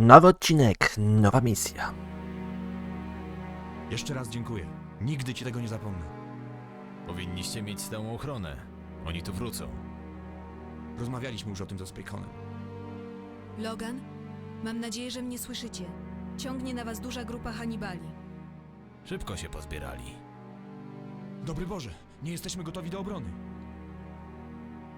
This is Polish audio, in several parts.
Nowy odcinek, nowa misja. Jeszcze raz dziękuję. Nigdy ci tego nie zapomnę. Powinniście mieć stałą ochronę. Oni tu wrócą. Rozmawialiśmy już o tym z Spaconem. Logan, mam nadzieję, że mnie słyszycie. Ciągnie na was duża grupa Hannibali. Szybko się pozbierali. Dobry Boże, nie jesteśmy gotowi do obrony.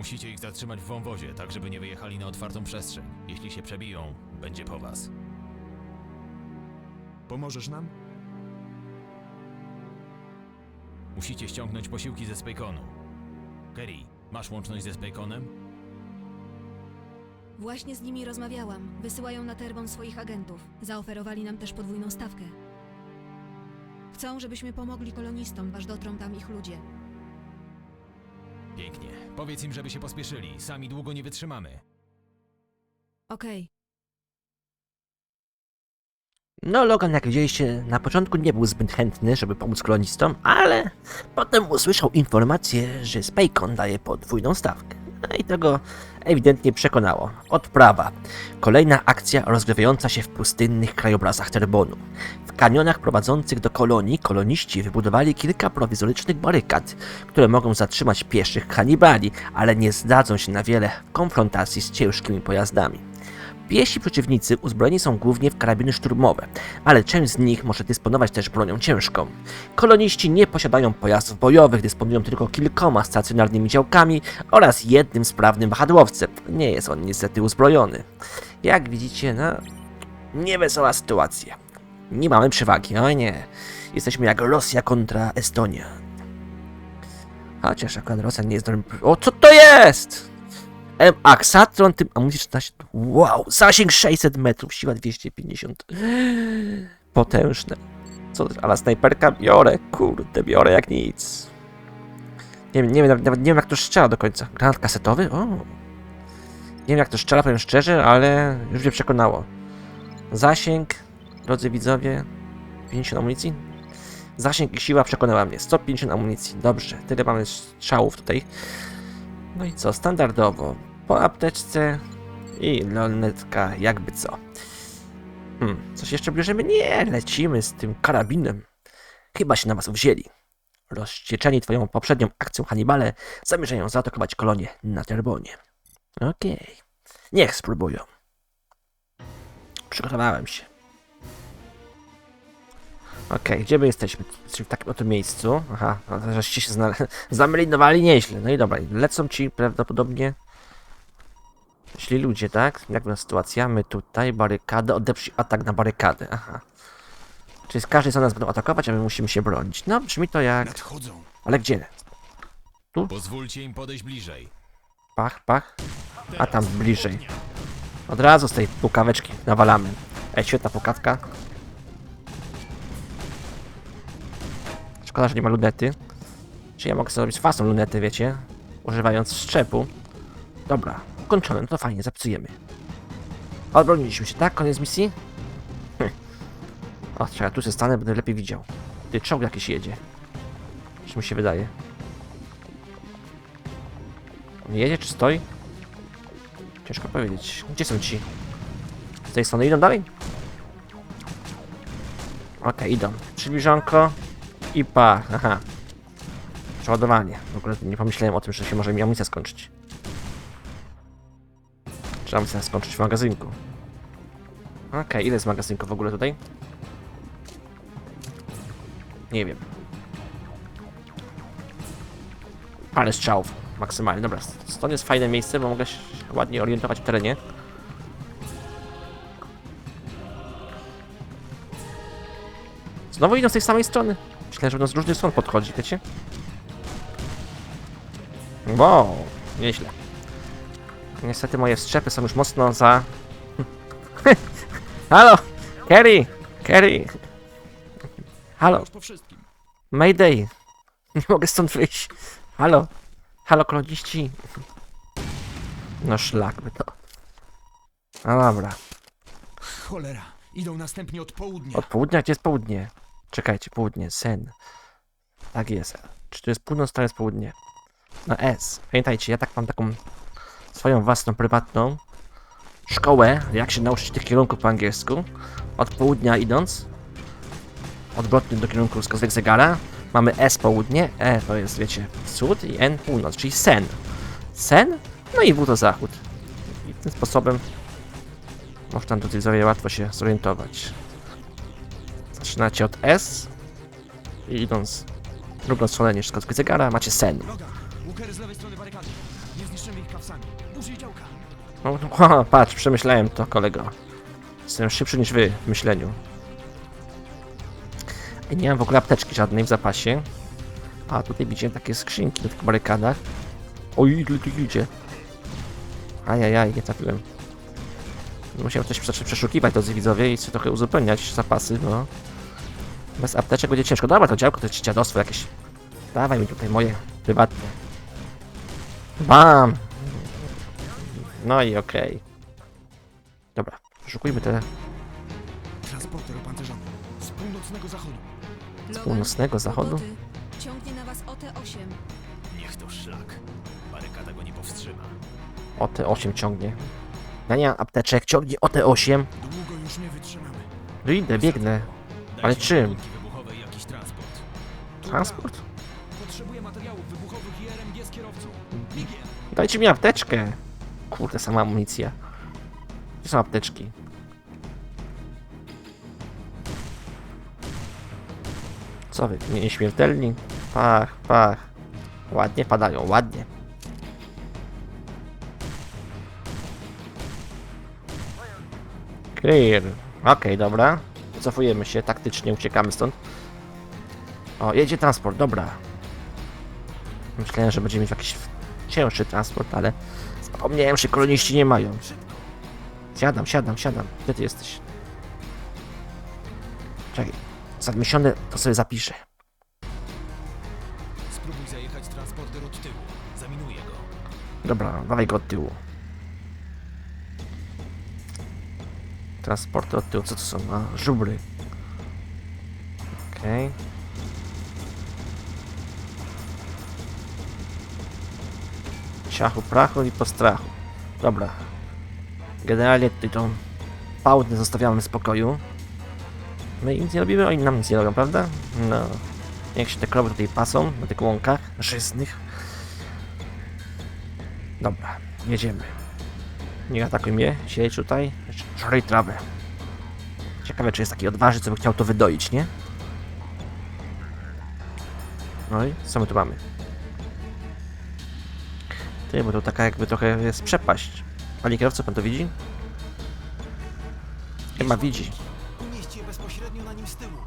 Musicie ich zatrzymać w wąwozie, tak żeby nie wyjechali na otwartą przestrzeń. Jeśli się przebiją, będzie po was. Pomożesz nam? Musicie ściągnąć posiłki ze Spaconu. Kerry, masz łączność ze Spaconem? Właśnie z nimi rozmawiałam. Wysyłają na Terbon swoich agentów. Zaoferowali nam też podwójną stawkę. Chcą, żebyśmy pomogli kolonistom, aż dotrą tam ich ludzie. Pięknie. Powiedz im, żeby się pospieszyli. Sami długo nie wytrzymamy. Okej, No, Logan, jak widzieliście, na początku nie był zbyt chętny, żeby pomóc kolonistom, ale potem usłyszał informację, że Spacon daje podwójną stawkę. No i to go ewidentnie przekonało. Odprawa. Kolejna akcja rozgrywająca się w pustynnych krajobrazach Terbonu. W kanionach prowadzących do kolonii koloniści wybudowali kilka prowizorycznych barykad, które mogą zatrzymać pieszych kanibali, ale nie zdadzą się na wiele w konfrontacji z ciężkimi pojazdami. Piesi przeciwnicy uzbrojeni są głównie w karabiny szturmowe, ale część z nich może dysponować też bronią ciężką. Koloniści nie posiadają pojazdów bojowych, dysponują tylko kilkoma stacjonarnymi działkami oraz jednym sprawnym wahadłowcem. Nie jest on niestety uzbrojony. Jak widzicie, no, niewesoła sytuacja. Nie mamy przewagi, oj nie. Jesteśmy jak Rosja kontra Estonia. Chociaż akurat Rosja nie jest dobrym... O, co to jest? M. Axatron, tym amunicji 14. Wow, zasięg 600 metrów, siła 250. Potężne. Co, ale snajperka biorę, kurde, biorę jak nic. Nie wiem, nie wiem, nawet nie wiem jak to strzela do końca. Granat kasetowy? O. Nie wiem jak to strzela, powiem szczerze, ale już mnie przekonało. Zasięg, drodzy widzowie, 50 amunicji. Zasięg i siła przekonała mnie. 150 amunicji. Dobrze, tyle mamy strzałów tutaj. No i co, standardowo. Po apteczce i lornetka, jakby co. Hmm, coś jeszcze bierzemy? Nie, lecimy z tym karabinem. Chyba się na was wzięli. Rozścieczeni twoją poprzednią akcją Hannibale zamierzają zaatakować kolonię na Terbonie. Okej. Niech spróbują. Przygotowałem się. Okej, gdzie my jesteśmy? W takim oto miejscu. Aha, żeście się zamelinowali nieźle. No i dobra, lecą ci prawdopodobnie źli ludzie, tak? Jak była sytuacja? My tutaj, barykada, odeprzyj atak na barykadę. Aha. Czyli z każdej strony nas będą atakować, a my musimy się bronić. No, brzmi to jak... Nadchodzą. Ale gdzie? Pozwólcie im podejść bliżej. Pach, pach. A tam bliżej. Od razu z tej pukaweczki nawalamy. Ej, świetna pukawka. Szkoda, że nie ma lunety. Czy ja mogę sobie zrobić własną lunetę, wiecie? Używając szczepu. Dobra, ukończone, no to fajnie, zapsujemy. Odbroniliśmy się, tak? Koniec misji? Hm. O, czekaj, tu się stanę, będę lepiej widział. Ty, czołg jakiś jedzie. Czy mi się wydaje? On jedzie czy stoi? Ciężko powiedzieć. Gdzie są ci? Z tej strony idą dalej? Okej, idą. Przybliżonko i pa. Aha. Przeładowanie. W ogóle nie pomyślałem o tym, że się może mi amunicja skończyć. Czy amunicja skończyć w magazynku? Okej, ile jest magazynku w ogóle tutaj? Nie wiem. Parę strzałów maksymalnie. Dobra, stąd jest fajne miejsce, bo mogę się ładnie orientować w terenie. Znowu idą z tej samej strony. Myślę, że będą z różnych stron podchodzić, wiecie? Wow, nieźle. Niestety moje strzepy są już mocno za... Halo! Kerry! Kerry! Halo! Mayday! Nie mogę stąd wyjść. Halo? Halo, koloniści? No szlak by to. No dobra. Cholera. Idą następnie od południa. Od południa? Gdzie jest południe? Czekajcie, południe, sen. Tak jest. Czy to jest północ, to jest południe? No S. Pamiętajcie, ja tak mam taką swoją własną, prywatną szkołę, jak się nauczyć tych kierunków po angielsku. Od południa idąc. Odwrotnie do kierunku wskazówek zegara. Mamy S południe, E to jest, wiecie, wschód i N północ, czyli sen. Sen, no i W to zachód. I tym sposobem można tutaj widzowie łatwo się zorientować. Zaczynacie od S i idąc w drugą stronę niż wskazówki zegara macie sen. Nie zniszczymy ich kapsami. Użyj działka. No, ha, patrz, przemyślałem to, kolego. Jestem szybszy niż wy w myśleniu. I nie mam w ogóle apteczki żadnej w zapasie. A tutaj widziałem takie skrzynki na tych barykadach. Oj, ile tu idzie. Ajajaj, nie trafiłem. Musiałem coś przeszukiwać, drodzy widzowie, i sobie trochę uzupełniać zapasy, no. Bez apteczek będzie ciężko. Dobra, to działko to jest dziadostwo jakieś. Dawaj mi tutaj moje prywatne. Bam! No i okej. Dobra, szukujmy te Transporter opancerzony. Z północnego zachodu. Logan, północnego zachodu. Ciągnie na was OT-8. Niech to szlak. Barykada go nie powstrzyma. O te 8 ciągnie. Ja nie mam apteczek, ciągnie o te 8. Długo już nie wytrzymamy. No idę, biegnę. Dajcie Ale czym? ładunki wybuchowe i jakiś transport. Transport? Dajcie mi apteczkę. Kurde, sama amunicja. Gdzie są apteczki? Co wy, nie- nieśmiertelni? Pach, pach. Ładnie padają, ładnie. Clear. Okej, dobra. Cofujemy się, taktycznie uciekamy stąd. O, jedzie transport, dobra. Myślałem, że będziemy mieć jakiś cięższy transport, ale zapomniałem, że koloniści nie mają. Siadam, siadam, siadam. Gdzie ty jesteś? Czekaj. Zadmiesiony to sobie zapiszę. Spróbuj zajechać transporter od tyłu. Zaminuję go. Dobra, dawaj go od tyłu. Transporty od tyłu, co to są? A, żubry. Okej. Ciachu, prachu i postrachu. Dobra. Generalnie tutaj tą pałdę zostawiamy w spokoju. My im nic nie robimy, oni nam nic nie robią, prawda? No. Niech się te krowy tutaj pasą na tych łąkach żyznych. Dobra, jedziemy. Nie atakuj mnie, siedź tutaj, żryj trawę. Ciekawe, czy jest taki odważny, co by chciał to wydoić, nie? No i co my tu mamy? Ty, bo to taka jakby trochę jest przepaść. Panie kierowco, pan to widzi? Chyba widzi. Unieść je bezpośrednio na nim z tyłu.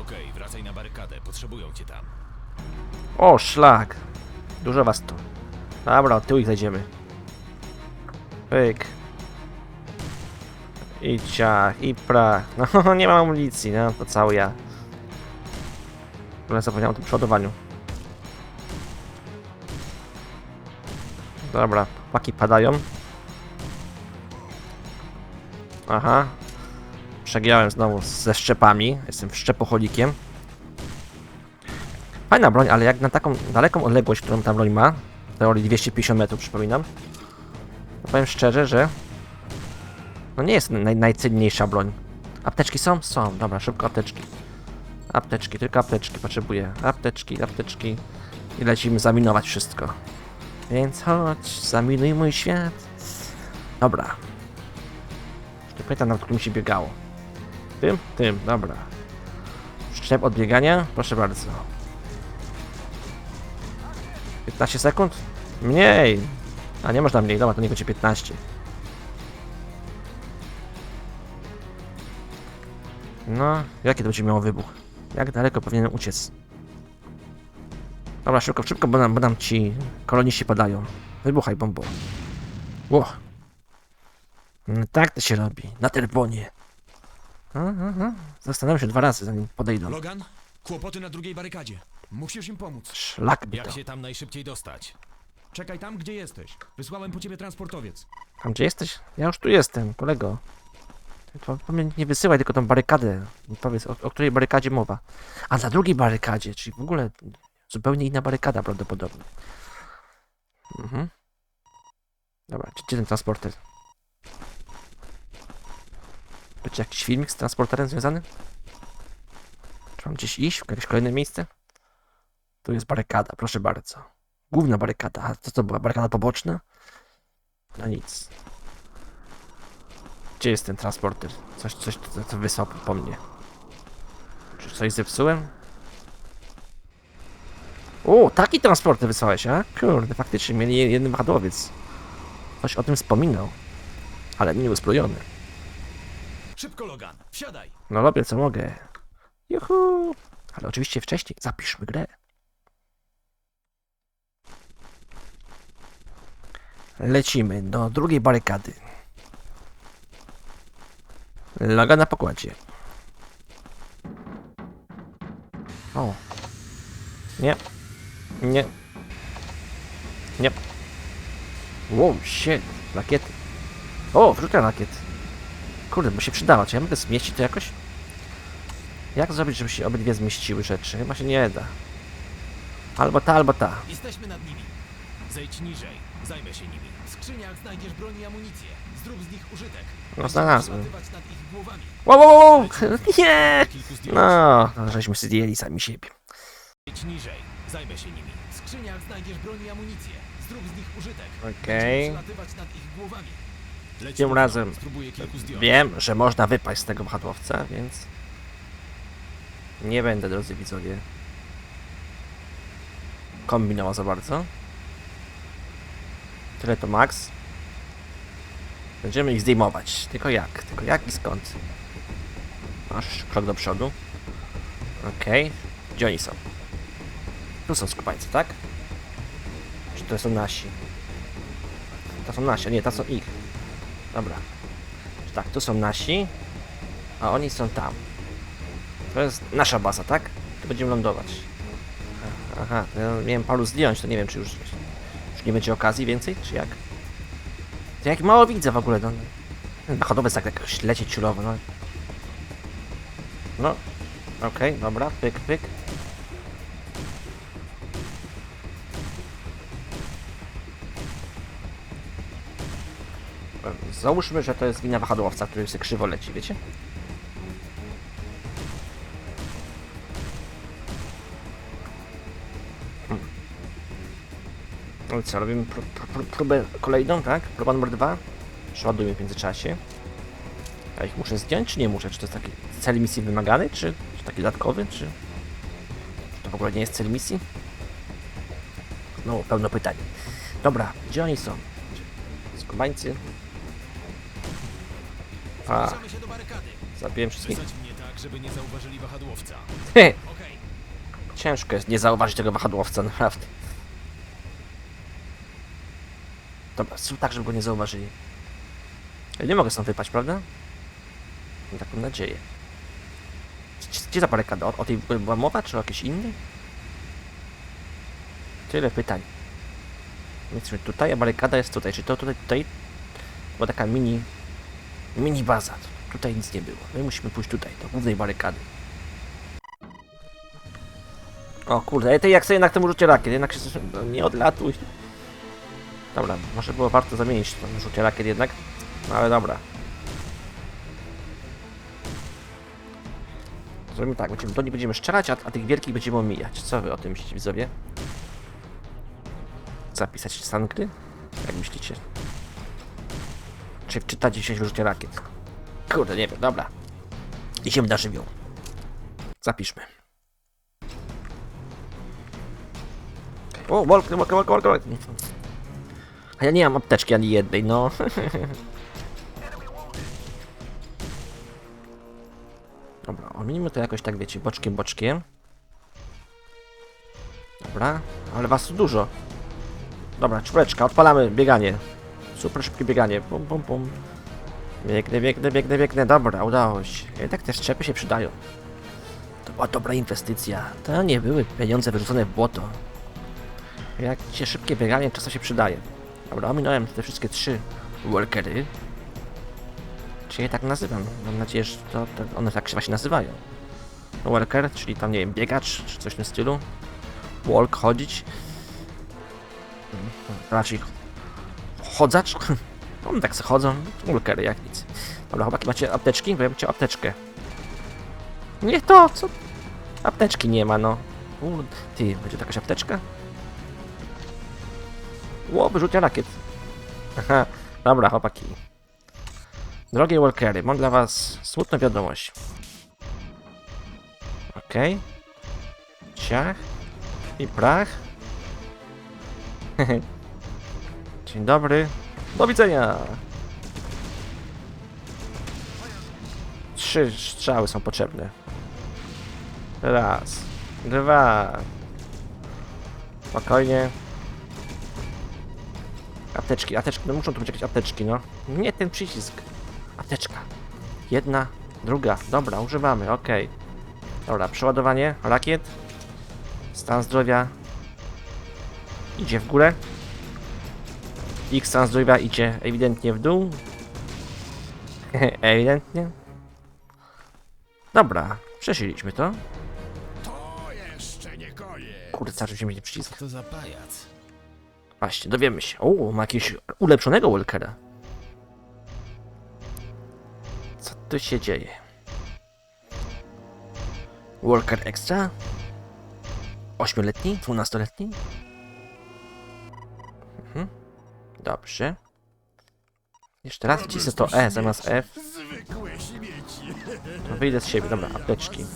Okej, wracaj na barykadę. Potrzebują cię tam. O, szlak! Dużo was tu. Dobra, od tyłu ich zajdziemy. Pyk. I ciach, i prach. No, nie mam amunicji, no, to cały ja. Ale zapomniałem o tym przeładowaniu. Dobra, paki padają. Aha. Przegiąłem znowu ze szczepami. Jestem szczepocholikiem. Fajna broń, ale jak na taką daleką odległość, którą ta broń ma, teorii 250 metrów przypominam, to powiem szczerze, że no nie jest naj, najcenniejsza broń. Apteczki są? Są. Dobra, szybko apteczki. Apteczki, tylko apteczki potrzebuję. Apteczki, apteczki. I lecimy zaminować wszystko. Więc chodź, zaminuj mój świat. Dobra. Nie pamiętam, nad którym się biegało. Tym? Tym, dobra. Szczep odbiegania? Proszę bardzo. 15 sekund? Mniej! A nie można mniej, dobra, to nie będzie 15. No, jaki to będzie miało wybuch? Jak daleko powinienem uciec? Dobra, szybko, szybko, bo nam, bo nam ci koloniści padają. Wybuchaj, bombo. Ło! No, tak to się robi, na. A, a, a. Zastanawiam się dwa razy, zanim podejdą. Logan, kłopoty na drugiej barykadzie. Musisz im pomóc. Szlak by to. Jak się tam najszybciej dostać? Czekaj tam, gdzie jesteś. Wysłałem po ciebie transportowiec. Tam gdzie jesteś? Ja już tu jestem, kolego. Po mnie nie wysyłaj tylko tą barykadę. Nie Powiedz, o, o której barykadzie mowa. A na drugiej barykadzie, czyli w ogóle zupełnie inna barykada prawdopodobnie. Mhm. Dobra, gdzie ten transporter? Będzie jakiś filmik z transporterem związany? Czy mam gdzieś iść? W jakieś kolejne miejsce? Tu jest barykada, proszę bardzo. Główna barykada. A co to była? Barykada poboczna? No nic. Gdzie jest ten transporter? Coś, coś, co, wysłał po mnie. Czy coś zepsułem? O, taki transporter wysłałeś, a? Kurde, faktycznie mieli jeden wahadłowiec. Coś o tym wspominał. Ale nie uzbrojony. Szybko, Logan, wsiadaj! No robię co mogę. Juhu! Ale oczywiście wcześniej zapiszmy grę. Lecimy do drugiej barykady. Laga na pokładzie. O. Nie. Nie. Nie. Wow, shit. Rakiety. O, wrzucę rakiet. Kurde, bo się przydała. Czy ja mogę zmieścić to jakoś? Jak zrobić, żeby się obydwie zmieściły rzeczy? Chyba się nie da. Albo ta, albo ta. Jesteśmy nad nimi. Zejdź niżej, zajmę się nimi. W skrzyniach znajdziesz broń i amunicję. Zrób z nich użytek. No znalazłem. Wow, wow, wow. Nie! No, żeśmy zdjęli sami siebie. Zejdź niżej, zajmę się nimi. W skrzyniach znajdziesz broń i amunicję. Zrób z nich użytek. Okej. Będziemy przelatywać nad ich głowami. Leć Tym razem Spróbuję kilku zdjąć. Wiem, że można wypaść z tego wahadłowca, więc... Nie będę, drodzy widzowie, kombinował za bardzo. Tyle to max. Będziemy ich zdejmować. Tylko jak? Tylko jak i skąd? Masz krok do przodu. Okej. Gdzie oni są? Tu są skupańcy, tak? Czy to są nasi? To są nasi, a nie, to są ich. Dobra. Tak, tu są nasi, a oni są tam. To jest nasza baza, tak? Tu będziemy lądować. Aha, to ja miałem paru zdjąć, to nie wiem, czy już, już nie będzie okazji więcej, czy jak? To jak mało widzę w ogóle, no. Ten Chodowiec tak jakoś leci ciulowo, no. No, okej, dobra, pyk, pyk. Załóżmy, że to jest wina wahadłowca, który sobie krzywo leci, wiecie? No co, robimy pró próbę kolejną, tak? Próba numer dwa. Przeładujmy w międzyczasie. Ja ich muszę zdjąć, czy nie muszę? Czy to jest taki cel misji wymagany, czy, czy taki dodatkowy, czy... czy to w ogóle nie jest cel misji? No, pełno pytań. Dobra, gdzie oni są? Skubańcy. Zauważyli wahadłowca. He, Okej. ciężko jest nie zauważyć tego wahadłowca, naprawdę. Dobra, zrób tak, żeby go nie zauważyli. Ja nie mogę stąd wypaść, prawda? Mam taką nadzieję. Gdzie- Gdzie ta barykada? O, o tej była mowa, czy o jakiejś innej? Tyle pytań. Jesteśmy tutaj, a barykada jest tutaj. Czy to tutaj, tutaj? Była taka mini... Mini baza. Tutaj nic nie było. My musimy pójść tutaj, do głównej barykady. O kurde, ty jak sobie jednak temu rzucie rakiet, jednak się no, nie odlatuj. Dobra, może było warto zamienić ten rzucie rakiet jednak, no ale dobra. Zrobimy tak, będziemy, do nich będziemy strzelać, a, a tych wielkich będziemy omijać. Co wy o tym myślicie, widzowie? Zapisać stan gry? Jak myślicie? Czy wczytacie się w rzucie rakiet? Kurde, nie wiem, dobra. Idziemy na żywioł. Zapiszmy. O, walk, walk, walk, walk, walk. A ja nie mam apteczki ani jednej, no. Dobra, ominimy to jakoś tak, wiecie, boczkiem, boczkiem. Dobra, ale was tu dużo. Dobra, czwóreczka, odpalamy bieganie. Super szybkie bieganie, pum, pum, pum. Biegnę, biegnę, biegnę, biegnę, dobra, udało się. Jednak te strzepy się przydają. To była dobra inwestycja. To nie były pieniądze wyrzucone w błoto. Jak się szybkie bieganie czasem się przydaje. Dobra, ominąłem te wszystkie trzy workery. Czy je tak nazywam? Mam nadzieję, że to, to one tak się właśnie nazywają. Worker, czyli tam, nie wiem, biegacz, czy coś w tym stylu. Walk, chodzić. Raczej chodzacz. One tak se chodzą. Workery, jak nic. Dobra, chłopaki, macie apteczki? Bo ja chciał apteczkę. Nie to, co? Apteczki nie ma, no. U, ty, będzie to jakaś apteczka? Ło, wyrzutnia rakiet. Aha, dobra, chłopaki. Drogie Walkery, mam dla was smutną wiadomość. Okej. Ciach. I prach. Dzień dobry. Do widzenia. Trzy strzały są potrzebne. Raz. Dwa. Spokojnie. Apteczki, apteczki, no muszą tu być jakieś apteczki, no. Nie ten przycisk. Apteczka. Jedna, druga. Dobra, używamy, okej. Dobra, przeładowanie rakiet. Stan zdrowia idzie w górę. Stan zdrowia idzie ewidentnie w dół. ewidentnie. Dobra, przesiliśmy to. To jeszcze nie koniec. Kurde, cały czas mi nie przycisk. Co to za pajac? Właśnie, dowiemy się. O, ma jakiegoś ulepszonego Walkera. Co tu się dzieje? Walker Extra? Ośmioletni? Dwunastoletni? Dobrze. Jeszcze raz wcisnę to E zamiast F. To wyjdę z siebie. Dobra, apteczki.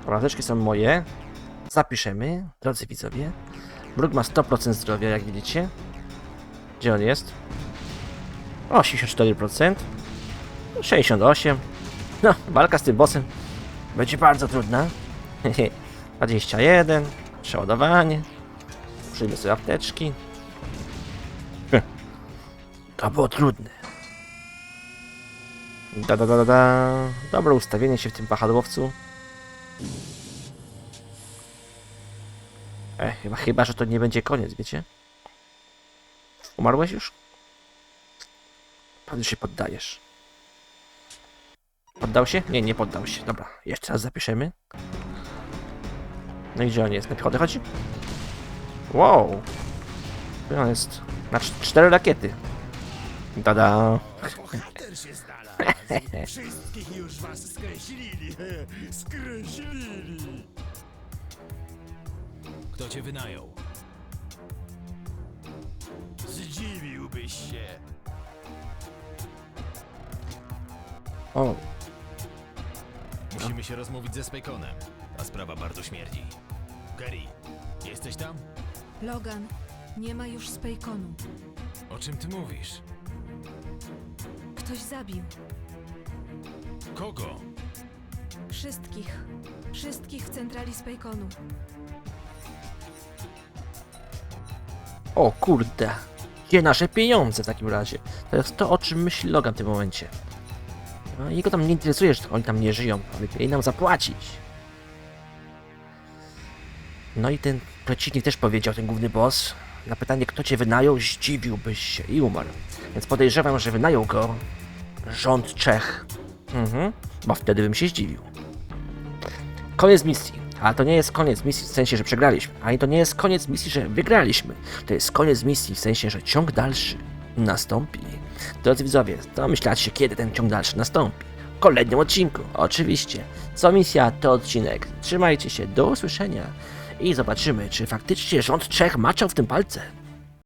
Dobra, apteczki są moje. Zapiszemy, drodzy widzowie. Bruk ma 100% zdrowia, jak widzicie. Gdzie on jest? O, 64%. 68%. No, walka z tym bossem będzie bardzo trudna. 21. Przeładowanie. Przyjmę sobie apteczki. To było trudne. Da, da, da, da, da. Dobre ustawienie się w tym wahadłowcu. E, chyba, chyba, że to nie będzie koniec, wiecie? Umarłeś już? Pewnie się poddajesz. Poddał się? Nie, nie poddał się. Dobra, jeszcze raz zapiszemy. No i gdzie on jest? Na piechotę chodzi? Wow! On jest na cz- cztery rakiety. Tada! Bohater się znalazł. Wszystkich już was skreślili. Skreślili. Kto cię wynajął? Zdziwiłbyś się. O, Musimy się rozmówić ze Spejkonem. Ta sprawa bardzo śmierdzi. Gary, jesteś tam? Logan, nie ma już Spejkonu. O czym ty mówisz? Ktoś zabił. Kogo? Wszystkich. Wszystkich w centrali Spejkonu. o kurde. Gdzie nasze pieniądze w takim razie? To jest to, o czym myśli Logan w tym momencie. No, jego tam nie interesuje, że oni tam nie żyją, ale mieli nam zapłacić. No i ten przeciwnik też powiedział, ten główny boss, na pytanie, kto cię wynajął, zdziwiłbyś się i umarł. Więc podejrzewam, że wynajął go rząd Czech. Mhm, bo wtedy bym się zdziwił. Koniec misji. Ale to nie jest koniec misji w sensie, że przegraliśmy. Ani to nie jest koniec misji, że wygraliśmy. To jest koniec misji w sensie, że ciąg dalszy nastąpi. Drodzy widzowie, domyślacie się, kiedy ten ciąg dalszy nastąpi. W kolejnym odcinku, oczywiście. Co misja, to odcinek. Trzymajcie się, do usłyszenia. I zobaczymy, czy faktycznie rząd Czech maczał w tym palce.